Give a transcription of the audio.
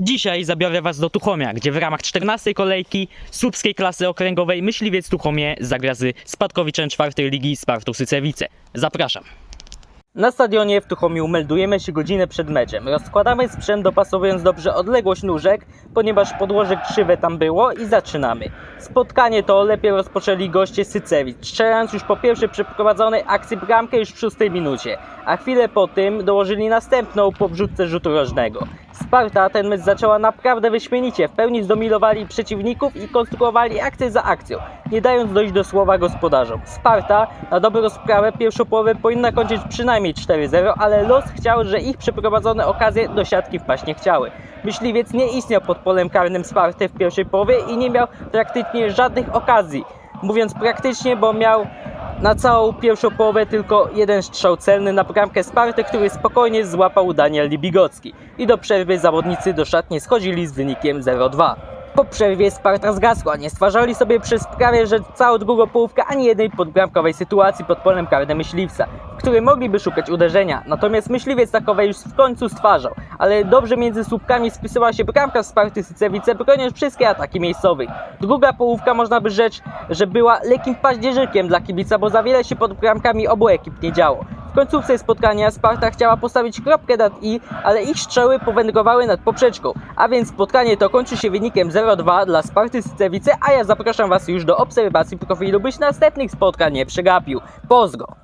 Dzisiaj zabiorę Was do Tuchomia, gdzie w ramach 14 kolejki słupskiej klasy okręgowej Myśliwiec Tuchomie zagra z spadkowiczem czwartej ligi Spartu Sycewice. Zapraszam. Na stadionie w Tuchomiu meldujemy się godzinę przed meczem. Rozkładamy sprzęt dopasowując dobrze odległość nóżek, ponieważ podłoże krzywe tam było i zaczynamy. Spotkanie to lepiej rozpoczęli goście Sycewic, strzelając już po pierwszej przeprowadzonej akcji bramkę już w szóstej minucie, a chwilę po tym dołożyli następną po wrzutce rzutu rożnego. Sparta ten mecz zaczęła naprawdę wyśmienicie, w pełni zdominowali przeciwników i konstruowali akcję za akcją, nie dając dojść do słowa gospodarzom. Sparta na dobrą sprawę pierwszą połowę powinna kończyć przynajmniej 4-0, ale los chciał, że ich przeprowadzone okazje do siatki wpaść nie chciały. Myśliwiec nie istniał pod polem karnym Sparty w pierwszej połowie i nie miał praktycznie żadnych okazji. Mówiąc praktycznie, bo miał na całą pierwszą połowę tylko jeden strzał celny na bramkę Sparty, który spokojnie złapał Daniel Libigocki. I do przerwy zawodnicy do szatni schodzili z wynikiem 0-2. Po przerwie Sparta zgasła, nie stwarzali sobie przez prawie że całą drugą połówkę ani jednej podbramkowej sytuacji pod polem karnym myśliwca, w której mogliby szukać uderzenia. Natomiast myśliwiec takowe już w końcu stwarzał, ale dobrze między słupkami spisała się bramka Sparty Sycewice, broniąc wszystkie ataki miejscowych. Druga połówka można by rzec, że była lekkim paździerzykiem dla kibica, bo za wiele się pod bramkami obu ekip nie działo. W końcówce spotkania Sparta chciała postawić kropkę nad i, ale ich strzały powędrowały nad poprzeczką. A więc spotkanie to kończy się wynikiem 0-2 dla Sparty Sycewice, a ja zapraszam Was już do obserwacji profilu, byś następnych spotkań nie przegapił. Pozdro!